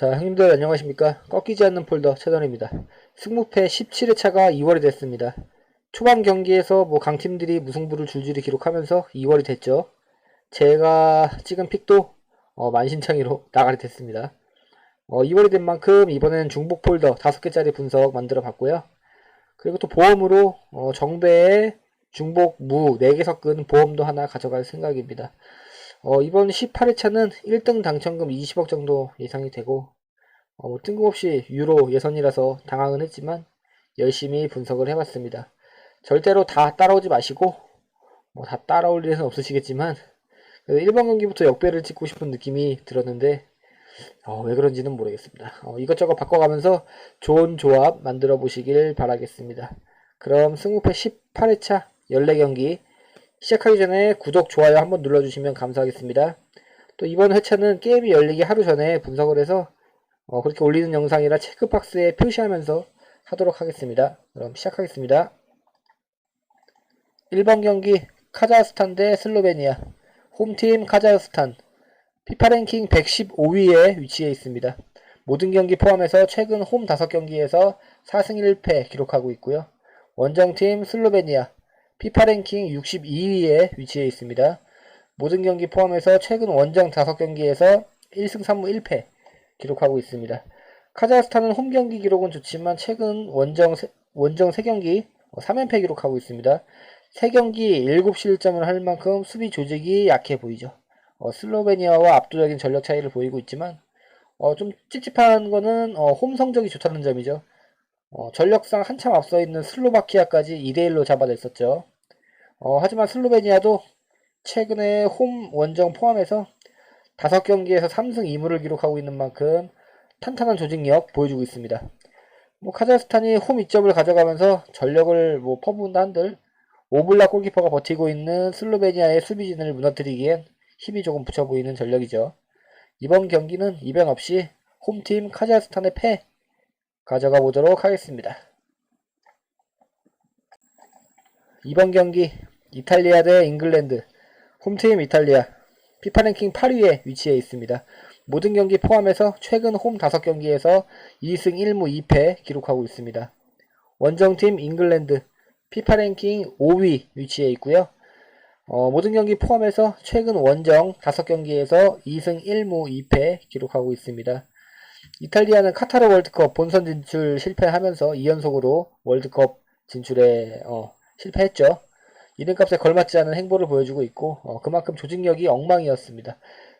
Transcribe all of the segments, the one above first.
자, 형님들 안녕하십니까? 꺾이지 않는 폴더 채널입니다. 승무패 17회차가 2월이 됐습니다. 초반 경기에서 뭐 강팀들이 무승부를 줄줄이 기록하면서 2월이 됐죠. 제가 찍은 픽도 어, 만신창이로 나가게 됐습니다. 어, 2월이 된 만큼 이번엔 중복 폴더 5개짜리 분석 만들어 봤고요. 그리고 또 보험으로 어, 정배에 중복 무 4개 섞은 보험도 하나 가져갈 생각입니다. 어, 이번 18회차는 1등 당첨금 20억 정도 예상이 되고, 어, 뭐 뜬금없이 유로 예선이라서 당황은 했지만, 열심히 분석을 해봤습니다. 절대로 다 따라오지 마시고, 뭐 다 따라올 일은 없으시겠지만, 1번 경기부터 역배를 찍고 싶은 느낌이 들었는데, 어, 왜 그런지는 모르겠습니다. 어, 이것저것 바꿔가면서 좋은 조합 만들어 보시길 바라겠습니다. 그럼 승무패 18회차 14경기 시작하기 전에 구독, 좋아요 한번 눌러주시면 감사하겠습니다. 또 이번 회차는 게임이 열리기 하루 전에 분석을 해서 어, 그렇게 올리는 영상이라 체크박스에 표시하면서 하도록 하겠습니다. 그럼 시작하겠습니다. 1번 경기 카자흐스탄 대 슬로베니아 홈팀 카자흐스탄 피파 랭킹 115위에 위치해 있습니다. 모든 경기 포함해서 최근 홈 5경기에서 4승 1패 기록하고 있고요. 원정팀 슬로베니아 피파 랭킹 62위에 위치해 있습니다. 모든 경기 포함해서 최근 원정 5경기에서 1승 3무 1패 기록하고 있습니다. 카자흐스탄은 홈 경기 기록은 좋지만 최근 원정, 세- 원정 3경기 3연패 기록하고 있습니다. 3경기 7실점을 할 만큼 수비 조직이 약해 보이죠. 어, 슬로베니아와 압도적인 전력 차이를 보이고 있지만 어, 좀 찝찝한 거는 어, 홈 성적이 좋다는 점이죠. 어, 전력상 한참 앞서 있는 슬로바키아까지 2대1로 잡아냈었죠. 어, 하지만 슬로베니아도 최근에 홈 원정 포함해서 5경기에서 3승 2무를 기록하고 있는 만큼 탄탄한 조직력 보여주고 있습니다. 뭐 카자흐스탄이 홈 2점을 가져가면서 전력을 뭐 퍼부은다 한들 오블라 골키퍼가 버티고 있는 슬로베니아의 수비진을 무너뜨리기엔 힘이 조금 붙여 보이는 전력이죠. 이번 경기는 이변 없이 홈팀 카자흐스탄의 패 가져가 보도록 하겠습니다. 이번 경기 이탈리아 대 잉글랜드 홈팀 이탈리아 피파 랭킹 8위에 위치해 있습니다. 모든 경기 포함해서 최근 홈 5경기에서 2승 1무 2패 기록하고 있습니다. 원정팀 잉글랜드 피파 랭킹 5위 위치해 있고요. 어, 모든 경기 포함해서 최근 원정 5경기에서 2승 1무 2패 기록하고 있습니다. 이탈리아는 카타르 월드컵 본선 진출 실패하면서 2연속으로 월드컵 진출에 어, 실패했죠. 이름값에 걸맞지 않은 행보를 보여주고 있고 어, 그만큼 조직력이 엉망이었습니다.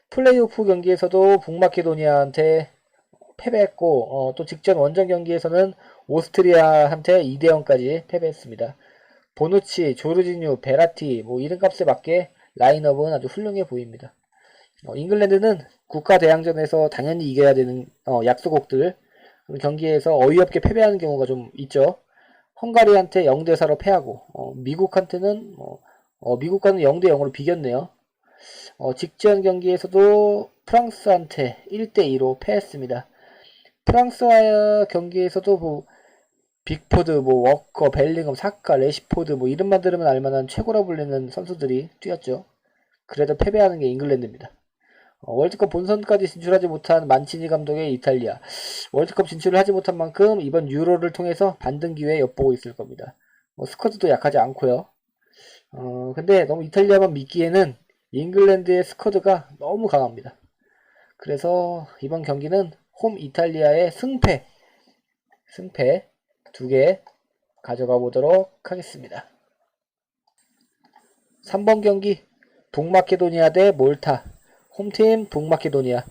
플레이오프 경기에서도 북마케도니아한테 패배했고 어, 또 직전 원정 경기에서는 오스트리아한테 2대 0까지 패배했습니다. 보누치, 조르지뉴, 베라티 뭐 이름값에 맞게 라인업은 아주 훌륭해 보입니다. 어, 잉글랜드는 국가 대항전에서 당연히 이겨야 되는 어, 약소국들 경기에서 어이없게 패배하는 경우가 좀 있죠. 헝가리한테 0대 4로 패하고 어, 미국한테는 어, 어, 미국과는 0대 0으로 비겼네요. 어, 직전 경기에서도 프랑스한테 1대 2로 패했습니다. 프랑스와 경기에서도 뭐 빅포드, 뭐 워커, 벨링엄, 사카, 레시포드 뭐 이름만 들으면 알만한 최고라 불리는 선수들이 뛰었죠. 그래도 패배하는 게 잉글랜드입니다. 어, 월드컵 본선까지 진출하지 못한 만치니 감독의 이탈리아. 월드컵 진출을 하지 못한 만큼 이번 유로를 통해서 반등 기회 엿보고 있을 겁니다. 뭐 스쿼드도 약하지 않고요. 어, 근데 너무 이탈리아만 믿기에는 잉글랜드의 스쿼드가 너무 강합니다. 그래서 이번 경기는 홈 이탈리아의 승패, 승패 두 개 가져가 보도록 하겠습니다. 3번 경기 북마케도니아 대 몰타 홈팀 북마케도니아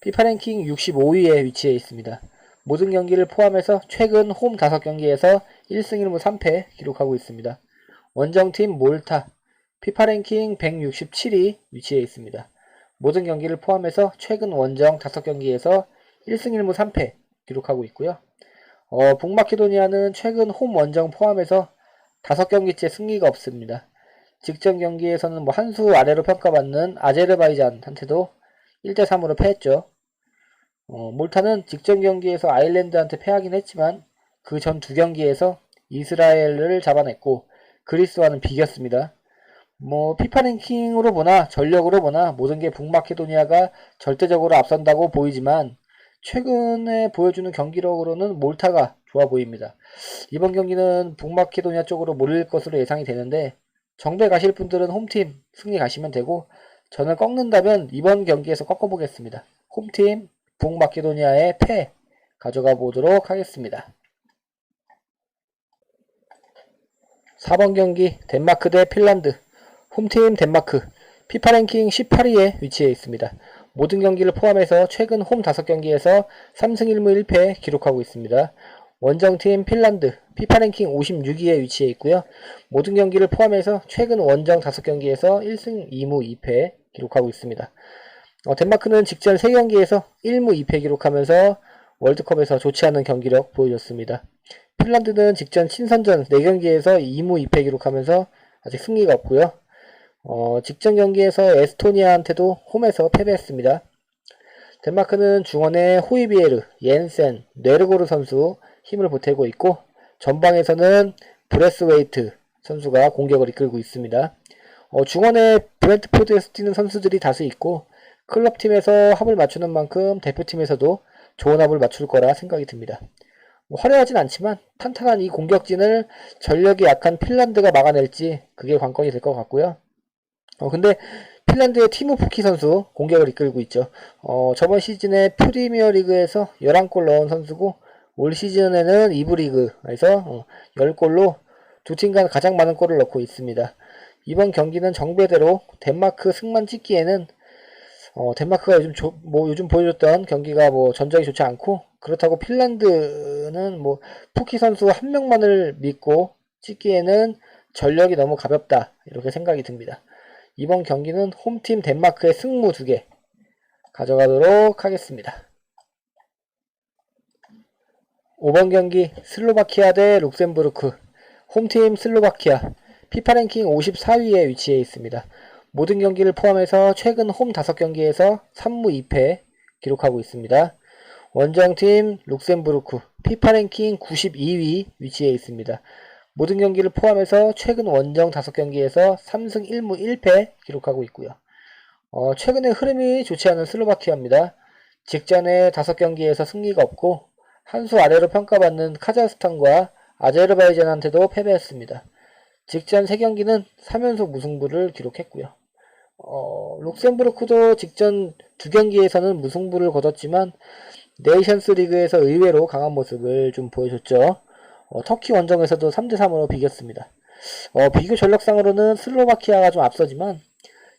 피파 랭킹 65위에 위치해 있습니다. 모든 경기를 포함해서 최근 홈 5경기에서 1승 1무 3패 기록하고 있습니다. 원정팀 몰타 피파 랭킹 167위 위치해 있습니다. 모든 경기를 포함해서 최근 원정 5경기에서 1승 1무 3패 기록하고 있고요. 어, 북마케도니아는 최근 홈 원정 포함해서 5경기째 승리가 없습니다. 직전 경기에서는 뭐 한 수 아래로 평가받는 아제르바이잔한테도 1대 3으로 패했죠. 어, 몰타는 직전 경기에서 아일랜드한테 패하긴 했지만 그 전 두 경기에서 이스라엘을 잡아냈고 그리스와는 비겼습니다. 뭐 피파 랭킹으로 보나 전력으로 보나 모든 게 북마케도니아가 절대적으로 앞선다고 보이지만 최근에 보여주는 경기력으로는 몰타가 좋아 보입니다. 이번 경기는 북마케도니아 쪽으로 몰릴 것으로 예상이 되는데 정배 가실 분들은 홈팀 승리 가시면 되고 저는 꺾는다면 이번 경기에서 꺾어보겠습니다. 홈팀 북마케도니아의 패 가져가 보도록 하겠습니다. 4번 경기 덴마크 대 핀란드 홈팀 덴마크 피파 랭킹 18위에 위치해 있습니다. 모든 경기를 포함해서 최근 홈 5경기에서 3승 1무 1패 기록하고 있습니다. 원정팀 핀란드 피파 랭킹 56위에 위치해 있고요. 모든 경기를 포함해서 최근 원정 5경기에서 1승 2무 2패 기록하고 있습니다. 어, 덴마크는 직전 3경기에서 1무 2패 기록하면서 월드컵에서 좋지 않은 경기력 보여줬습니다. 핀란드는 직전 친선전 4경기에서 2무 2패 기록하면서 아직 승리가 없고요. 어, 직전 경기에서 에스토니아한테도 홈에서 패배했습니다. 덴마크는 중원에 호이비에르, 옌센, 네르고르 선수 힘을 보태고 있고 전방에서는 브레스웨이트 선수가 공격을 이끌고 있습니다. 어, 중원에 브랜트포드에서 뛰는 선수들이 다수 있고 클럽팀에서 합을 맞추는 만큼 대표팀에서도 좋은 합을 맞출 거라 생각이 듭니다. 뭐 화려하진 않지만 탄탄한 이 공격진을 전력이 약한 핀란드가 막아낼지 그게 관건이 될 것 같고요. 어, 근데 핀란드의 티모 푸키 선수 공격을 이끌고 있죠. 어, 저번 시즌에 프리미어 리그에서 11골 넣은 선수고 올 시즌에는 2부 리그에서 어, 10골로 두 팀 간 가장 많은 골을 넣고 있습니다. 이번 경기는 정배대로 덴마크 승만 찍기에는 어, 덴마크가 요즘 조, 뭐 요즘 보여줬던 경기가 뭐 전적이 좋지 않고 그렇다고 핀란드는 뭐 푸키 선수 한 명만을 믿고 찍기에는 전력이 너무 가볍다 이렇게 생각이 듭니다. 이번 경기는 홈팀 덴마크의 승무 2개 가져가도록 하겠습니다. 5번 경기 슬로바키아 대 룩셈부르크 홈팀 슬로바키아 피파 랭킹 54위에 위치해 있습니다. 모든 경기를 포함해서 최근 홈 5경기에서 3무 2패 기록하고 있습니다. 원정팀 룩셈부르크 피파 랭킹 92위 위치해 있습니다. 모든 경기를 포함해서 최근 원정 5경기에서 3승 1무 1패 기록하고 있고요. 어, 최근에 흐름이 좋지 않은 슬로바키아입니다. 직전에 5경기에서 승리가 없고 한 수 아래로 평가받는 카자흐스탄과 아제르바이잔한테도 패배했습니다. 직전 3경기는 3연속 무승부를 기록했고요. 어, 룩셈부르크도 직전 2경기에서는 무승부를 거뒀지만 네이션스 리그에서 의외로 강한 모습을 좀 보여줬죠. 어, 터키 원정에서도 3대3으로 비겼습니다. 어, 비교 전력상으로는 슬로바키아가 좀 앞서지만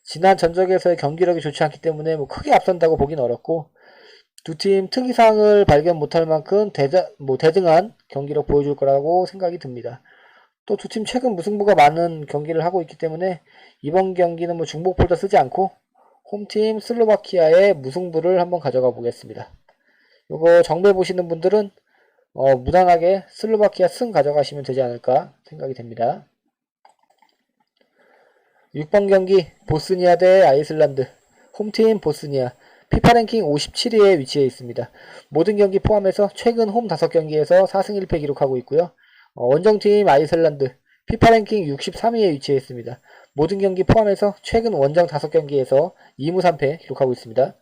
지난 전적에서의 경기력이 좋지 않기 때문에 뭐 크게 앞선다고 보긴 어렵고 두 팀 특이사항을 발견 못할 만큼 대자, 뭐 대등한 경기력 보여줄 거라고 생각이 듭니다. 또 두 팀 최근 무승부가 많은 경기를 하고 있기 때문에 이번 경기는 뭐 중복폴더 쓰지 않고 홈팀 슬로바키아의 무승부를 한번 가져가 보겠습니다. 이거 정배 보시는 분들은 어, 무난하게 슬로바키아 승 가져가시면 되지 않을까 생각이 됩니다. 6번 경기 보스니아 대 아이슬란드 홈팀 보스니아 피파 랭킹 57위에 위치해 있습니다. 모든 경기 포함해서 최근 홈 5경기에서 4승 1패 기록하고 있고요. 어, 원정팀 아이슬란드 피파 랭킹 63위에 위치해 있습니다. 모든 경기 포함해서 최근 원정 5경기에서 2무 3패 기록하고 있습니다.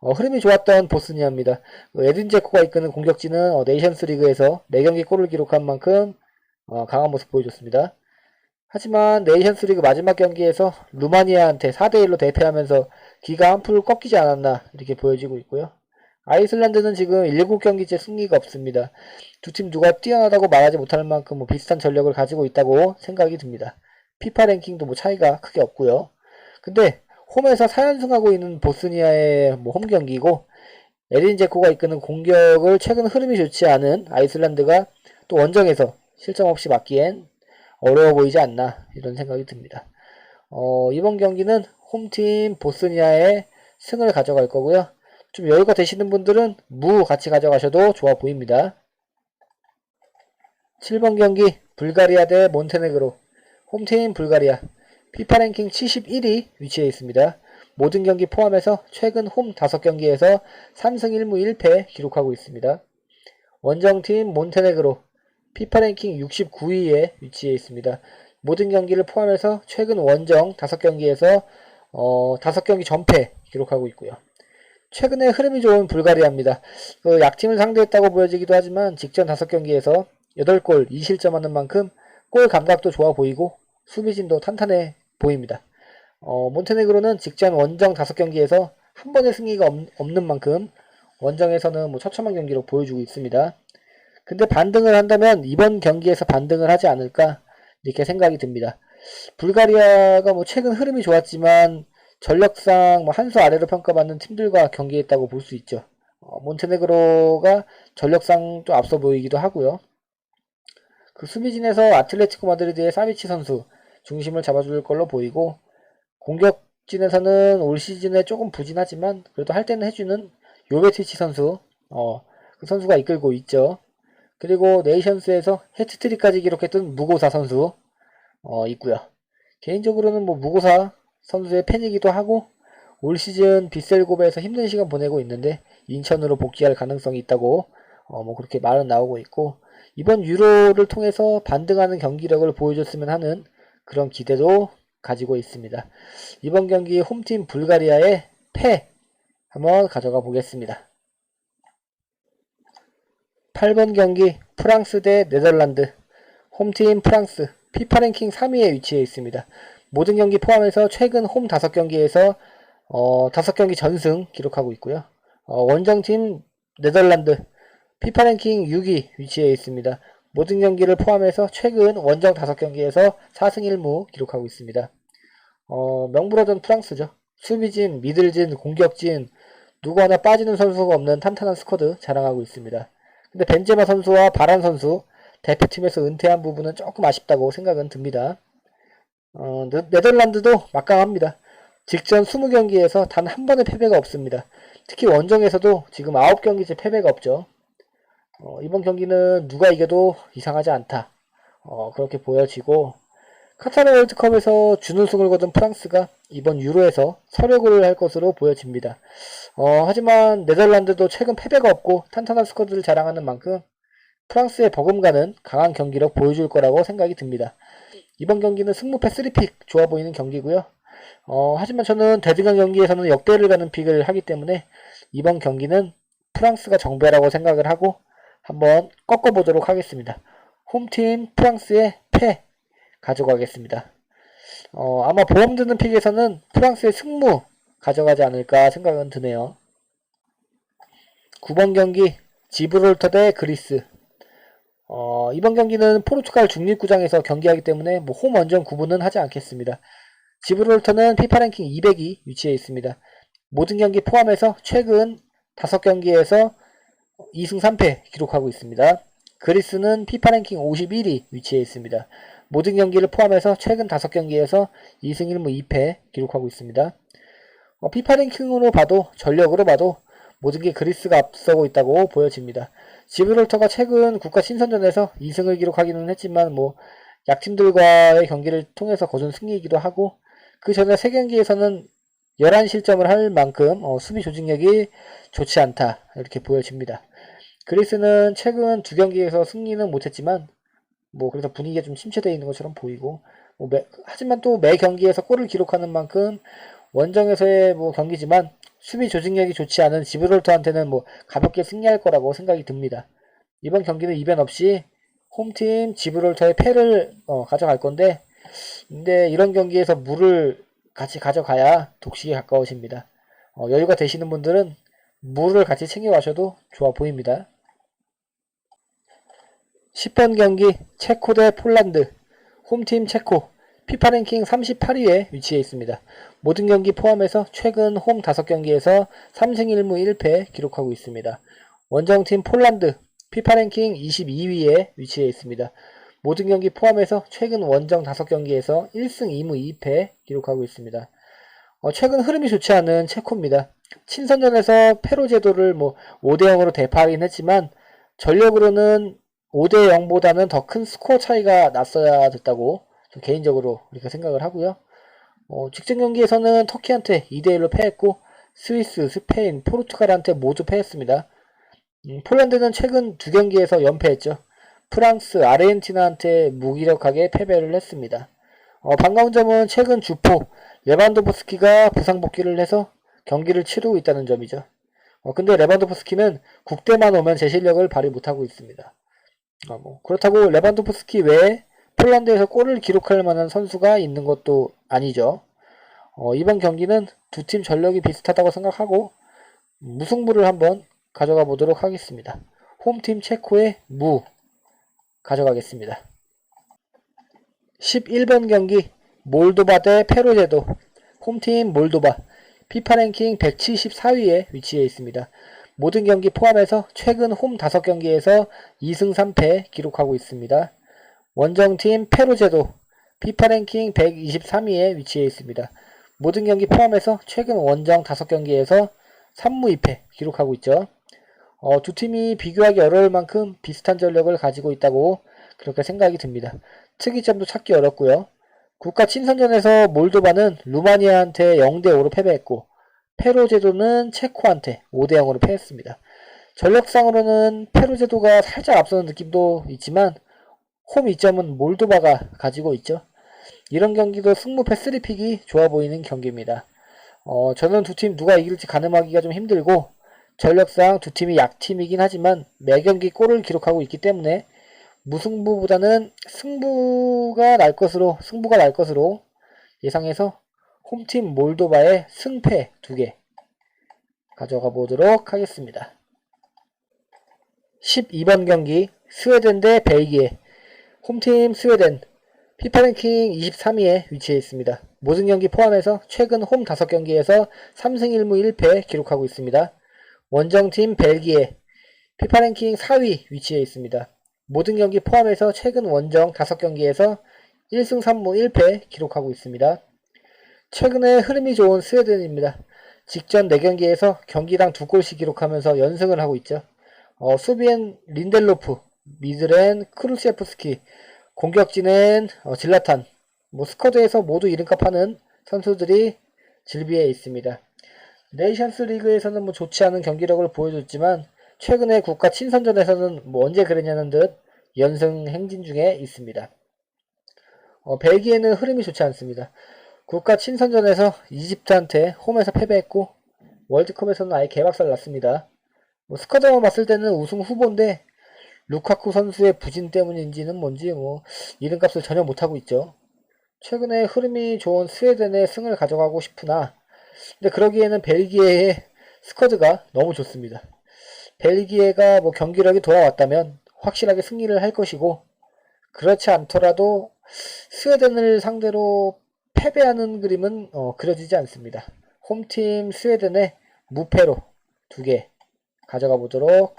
어, 흐름이 좋았던 보스니아입니다. 어, 에딘 제코가 이끄는 공격진은 어, 네이션스 리그에서 4경기 골을 기록한 만큼 어, 강한 모습 보여줬습니다. 하지만 네이션스 리그 마지막 경기에서 루마니아한테 4대1로 대패하면서 기가 한풀 꺾이지 않았나 이렇게 보여지고 있고요. 아이슬란드는 지금 7경기째 승리가 없습니다. 두 팀 누가 뛰어나다고 말하지 못할 만큼 뭐 비슷한 전력을 가지고 있다고 생각이 듭니다. 피파 랭킹도 뭐 차이가 크게 없고요. 근데 홈에서 4연승하고 있는 보스니아의 뭐 홈 경기고 에린 제코가 이끄는 공격을 최근 흐름이 좋지 않은 아이슬란드가 또 원정에서 실점 없이 막기엔 어려워 보이지 않나 이런 생각이 듭니다. 어, 이번 경기는 홈팀 보스니아의 승을 가져갈 거고요. 좀 여유가 되시는 분들은 무 같이 가져가셔도 좋아 보입니다. 7번 경기 불가리아 대 몬테네그로 홈팀 불가리아 피파 랭킹 71위 위치해 있습니다. 모든 경기 포함해서 최근 홈 5경기에서 3승 1무 1패 기록하고 있습니다. 원정팀 몬테네그로 피파 랭킹 69위에 위치해 있습니다. 모든 경기를 포함해서 최근 원정 5경기에서 어, 5경기 전패 기록하고 있고요. 최근에 흐름이 좋은 불가리아입니다. 그 약팀을 상대했다고 보여지기도 하지만 직전 5경기에서 8골 2실점 하는 만큼 골 감각도 좋아 보이고 수비진도 탄탄해 보입니다. 어, 몬테네그로는 직전 원정 5경기에서 한 번의 승리가 없, 없는 만큼 원정에서는 뭐 처참한 경기로 보여주고 있습니다. 근데 반등을 한다면 이번 경기에서 반등을 하지 않을까 이렇게 생각이 듭니다. 불가리아가 뭐 최근 흐름이 좋았지만 전력상 뭐 한 수 아래로 평가받는 팀들과 경기했다고 볼 수 있죠. 어, 몬테네그로가 전력상 좀 앞서 보이기도 하고요. 그 수비진에서 아틀레티코 마드리드의 사비치 선수 중심을 잡아줄 걸로 보이고 공격진에서는 올 시즌에 조금 부진하지만 그래도 할 때는 해주는 요베티치 선수 어, 그 선수가 이끌고 있죠. 그리고 네이션스에서 해트트릭까지 기록했던 무고사 선수 어, 있고요. 개인적으로는 뭐 무고사 선수의 팬이기도 하고 올 시즌 빗셀고베에서 힘든 시간 보내고 있는데 인천으로 복귀할 가능성이 있다고 어, 뭐 그렇게 말은 나오고 있고 이번 유로를 통해서 반등하는 경기력을 보여줬으면 하는 그런 기대도 가지고 있습니다. 이번 경기 홈팀 불가리아의 패 한번 가져가 보겠습니다. 8번 경기 프랑스 대 네덜란드 홈팀 프랑스 피파 랭킹 3위에 위치해 있습니다. 모든 경기 포함해서 최근 홈 5경기에서 어, 5경기 전승 기록하고 있고요. 어, 원정팀 네덜란드 피파 랭킹 6위 위치해 있습니다. 모든 경기를 포함해서 최근 원정 5경기에서 4승 1무 기록하고 있습니다. 어, 명불허전 프랑스죠. 수비진, 미들진, 공격진 누구 하나 빠지는 선수가 없는 탄탄한 스쿼드 자랑하고 있습니다. 근데 벤제마 선수와 바란 선수 대표팀에서 은퇴한 부분은 조금 아쉽다고 생각은 듭니다. 어, 네, 덜란드도 막강합니다. 직전 20경기에서 단 한 번의 패배가 없습니다. 특히 원정에서도 지금 9경기째 패배가 없죠. 어, 이번 경기는 누가 이겨도 이상하지 않다. 어, 그렇게 보여지고 카타르 월드컵에서 준우승을 거둔 프랑스가 이번 유로에서 서력을 할 것으로 보여집니다. 어, 하지만 네덜란드도 최근 패배가 없고 탄탄한 스쿼드를 자랑하는 만큼 프랑스의 버금가는 강한 경기력 보여줄 거라고 생각이 듭니다. 이번 경기는 승무패 3픽 좋아 보이는 경기고요. 어, 하지만 저는 대등한 경기에서는 역대를 가는 픽을 하기 때문에 이번 경기는 프랑스가 정배라고 생각을 하고 한번 꺾어보도록 하겠습니다. 홈팀 프랑스의 패 가져가겠습니다. 어, 아마 보험 드는 픽에서는 프랑스의 승무 가져가지 않을까 생각은 드네요. 9번 경기 지브롤터 대 그리스 어, 이번 경기는 포르투갈 중립구장에서 경기하기 때문에 뭐 홈 원정 구분은 하지 않겠습니다. 지브롤터는 피파 랭킹 200이 위치해 있습니다. 모든 경기 포함해서 최근 5경기에서 2승 3패 기록하고 있습니다. 그리스는 피파 랭킹 51위 위치해 있습니다. 모든 경기를 포함해서 최근 5경기에서 2승 1무 2패 기록하고 있습니다. 어, 피파 랭킹으로 봐도 전력으로 봐도 모든 게 그리스가 앞서고 있다고 보여집니다. 지브롤터가 최근 국가 신선전에서 2승을 기록하기는 했지만 뭐 약팀들과의 경기를 통해서 거둔 승리이기도 하고 그 전에 3경기에서는 11실점을 할 만큼 어, 수비 조직력이 좋지 않다 이렇게 보여집니다. 그리스는 최근 두 경기에서 승리는 못했지만 뭐 그래서 분위기가 좀 침체되어 있는 것처럼 보이고 뭐 매, 하지만 또 매 경기에서 골을 기록하는 만큼 원정에서의 뭐 경기지만 수비 조직력이 좋지 않은 지브롤터한테는 뭐 가볍게 승리할 거라고 생각이 듭니다. 이번 경기는 이변 없이 홈팀 지브롤터의 패를 어, 가져갈 건데 근데 이런 경기에서 물을 같이 가져가야 독식에 가까워집니다. 어, 여유가 되시는 분들은 물을 같이 챙겨 가셔도 좋아 보입니다. 10번 경기 체코 대 폴란드 홈팀 체코 피파 랭킹 38위에 위치해 있습니다. 모든 경기 포함해서 최근 홈 5경기에서 3승 1무 1패 기록하고 있습니다. 원정팀 폴란드 피파 랭킹 22위에 위치해 있습니다. 모든 경기 포함해서 최근 원정 5경기에서 1승 2무 2패 기록하고 있습니다. 어, 최근 흐름이 좋지 않은 체코입니다. 친선전에서 페로 제도를 뭐 5대 0으로 대파하긴 했지만 전력으로는 5대 0보다는 더 큰 스코어 차이가 났어야 됐다고 개인적으로 그렇게 생각을 하고요. 어, 직전 경기에서는 터키한테 2대 1로 패했고 스위스, 스페인, 포르투갈한테 모두 패했습니다. 음, 폴란드는 최근 두 경기에서 연패했죠. 프랑스, 아르헨티나한테 무기력하게 패배를 했습니다. 어, 반가운 점은 최근 주포 레반도프스키가 부상 복귀를 해서 경기를 치르고 있다는 점이죠. 어, 근데 레반도프스키는 국대만 오면 제 실력을 발휘 못하고 있습니다. 아, 뭐 그렇다고 레반도프스키 외에 폴란드에서 골을 기록할 만한 선수가 있는 것도 아니죠. 어, 이번 경기는 두 팀 전력이 비슷하다고 생각하고 무승부를 한번 가져가 보도록 하겠습니다. 홈팀 체코의 무 가져가겠습니다. 11번 경기 몰도바 대 페로제도 홈팀 몰도바 피파 랭킹 174위에 위치해 있습니다. 모든 경기 포함해서 최근 홈 5경기에서 2승 3패 기록하고 있습니다. 원정팀 페로제도 피파 랭킹 123위에 위치해 있습니다. 모든 경기 포함해서 최근 원정 5경기에서 3무 2패 기록하고 있죠. 어, 두 팀이 비교하기 어려울 만큼 비슷한 전력을 가지고 있다고 그렇게 생각이 듭니다. 특이점도 찾기 어렵고요. 국가 친선전에서 몰도바는 루마니아한테 0대5로 패배했고 페루제도는 체코한테 5대0으로 패했습니다. 전력상으로는 페루제도가 살짝 앞서는 느낌도 있지만 홈 이점은 몰도바가 가지고 있죠. 이런 경기도 승무패 3픽이 좋아 보이는 경기입니다. 어, 저는 두 팀 누가 이길지 가늠하기가 좀 힘들고 전력상 두 팀이 약팀이긴 하지만 매 경기 골을 기록하고 있기 때문에 무승부보다는 승부가 날 것으로 승부가 날 것으로 예상해서 홈팀 몰도바의 승패 두개 가져가 보도록 하겠습니다. 12번 경기 스웨덴 대 벨기에 홈팀 스웨덴 피파 랭킹 23위에 위치해 있습니다. 모든 경기 포함해서 최근 홈 5경기에서 3승 1무 1패 기록하고 있습니다. 원정팀 벨기에 피파 랭킹 4위 위치해 있습니다. 모든 경기 포함해서 최근 원정 5경기에서 1승 3무 1패 기록하고 있습니다. 최근에 흐름이 좋은 스웨덴입니다. 직전 4경기에서 경기당 2골씩 기록하면서 연승을 하고 있죠. 어, 수비엔 린델로프, 미드렌 크루셰프스키, 공격진은 어, 질라탄, 뭐 스쿼드에서 모두 이름값 하는 선수들이 질비해 있습니다. 네이션스 리그에서는 뭐 좋지 않은 경기력을 보여줬지만 최근에 국가 친선전에서는 뭐 언제 그랬냐는 듯 연승 행진 중에 있습니다. 어, 벨기에는 흐름이 좋지 않습니다. 국가 친선전에서 이집트한테 홈에서 패배했고 월드컵에서는 아예 개박살 났습니다. 뭐 스쿼드만 봤을 때는 우승 후보인데 루카쿠 선수의 부진 때문인지는 뭔지 뭐 이름값을 전혀 못하고 있죠. 최근에 흐름이 좋은 스웨덴의 승을 가져가고 싶으나 근데 그러기에는 벨기에의 스쿼드가 너무 좋습니다. 벨기에가 뭐 경기력이 돌아왔다면 확실하게 승리를 할 것이고 그렇지 않더라도 스웨덴을 상대로 패배하는 그림은 어, 그려지지 않습니다. 홈팀 스웨덴의 무패로 두 개 가져가 보도록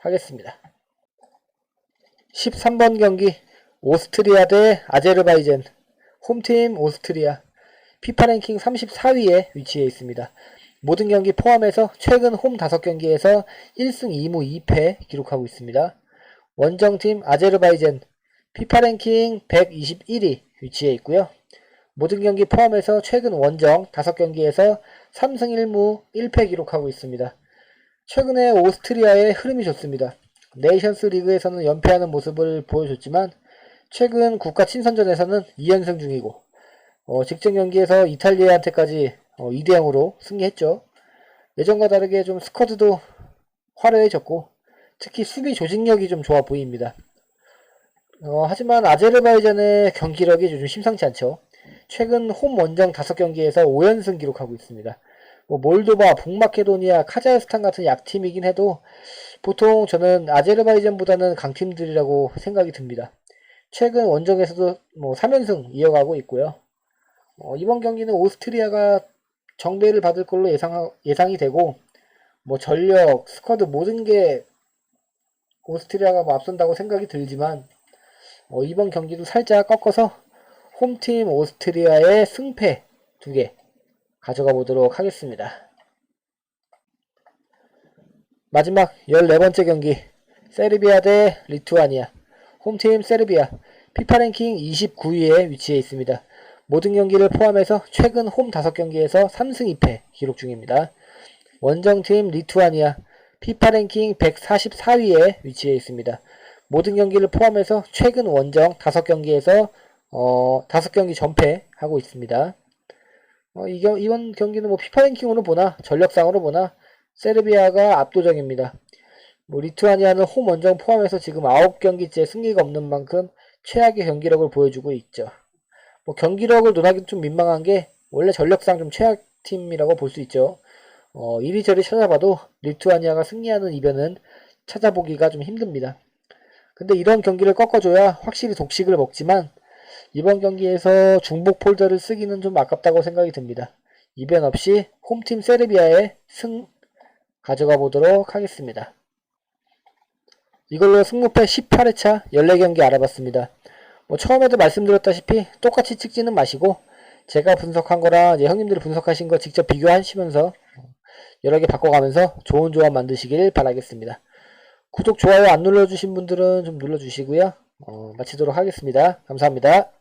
하겠습니다. 13번 경기 오스트리아 대 아제르바이젠 홈팀 오스트리아 피파 랭킹 34위에 위치해 있습니다. 모든 경기 포함해서 최근 홈 5경기에서 1승 2무 2패 기록하고 있습니다. 원정팀 아제르바이젠 피파 랭킹 121위 위치해 있고요. 모든 경기 포함해서 최근 원정 5경기에서 3승 1무 1패 기록하고 있습니다. 최근에 오스트리아의 흐름이 좋습니다. 네이션스 리그에서는 연패하는 모습을 보여줬지만 최근 국가 친선전에서는 2연승 중이고 어, 직전 경기에서 이탈리아한테까지 어, 2대 0으로 승리했죠. 예전과 다르게 좀 스쿼드도 화려해졌고 특히 수비 조직력이 좀 좋아 보입니다. 어, 하지만 아제르바이잔의 경기력이 좀 심상치 않죠. 최근 홈 원정 5경기에서 5연승 기록하고 있습니다. 뭐 몰도바, 북마케도니아, 카자흐스탄 같은 약팀이긴 해도 보통 저는 아제르바이잔보다는 강팀들이라고 생각이 듭니다. 최근 원정에서도 뭐 3연승 이어가고 있고요. 어, 이번 경기는 오스트리아가 정배를 받을 걸로 예상, 예상이 되고 뭐 전력, 스쿼드 모든 게 오스트리아가 뭐 앞선다고 생각이 들지만 어, 이번 경기도 살짝 꺾어서 홈팀 오스트리아의 승패 두 개 가져가 보도록 하겠습니다. 마지막 14번째 경기 세르비아 대 리투아니아 홈팀 세르비아 피파 랭킹 29위에 위치해 있습니다. 모든 경기를 포함해서 최근 홈 5경기에서 3승 2패 기록 중입니다. 원정팀 리투아니아 피파 랭킹 144위에 위치해 있습니다. 모든 경기를 포함해서 최근 원정 5경기에서 어, 5경기 전패하고 있습니다. 어, 이, 이번 경기는 뭐 피파 랭킹으로 보나 전력상으로 보나 세르비아가 압도적입니다. 뭐 리투아니아는 홈 원정 포함해서 지금 9경기째 승리가 없는 만큼 최악의 경기력을 보여주고 있죠. 뭐 경기력을 논하기는 좀 민망한 게 원래 전력상 좀 최악 팀이라고 볼 수 있죠. 어, 이리저리 찾아봐도 리투아니아가 승리하는 이변은 찾아보기가 좀 힘듭니다. 근데 이런 경기를 꺾어줘야 확실히 독식을 먹지만 이번 경기에서 중복 폴더를 쓰기는 좀 아깝다고 생각이 듭니다. 이변 없이 홈팀 세르비아의 승 가져가 보도록 하겠습니다. 이걸로 승무패 18회차 14경기 알아봤습니다. 뭐 처음에도 말씀드렸다시피 똑같이 찍지는 마시고 제가 분석한 거랑 이제 형님들이 분석하신 거 직접 비교하시면서 여러 개 바꿔가면서 좋은 조합 만드시길 바라겠습니다. 구독, 좋아요 안 눌러주신 분들은 좀 눌러주시고요. 어, 마치도록 하겠습니다. 감사합니다.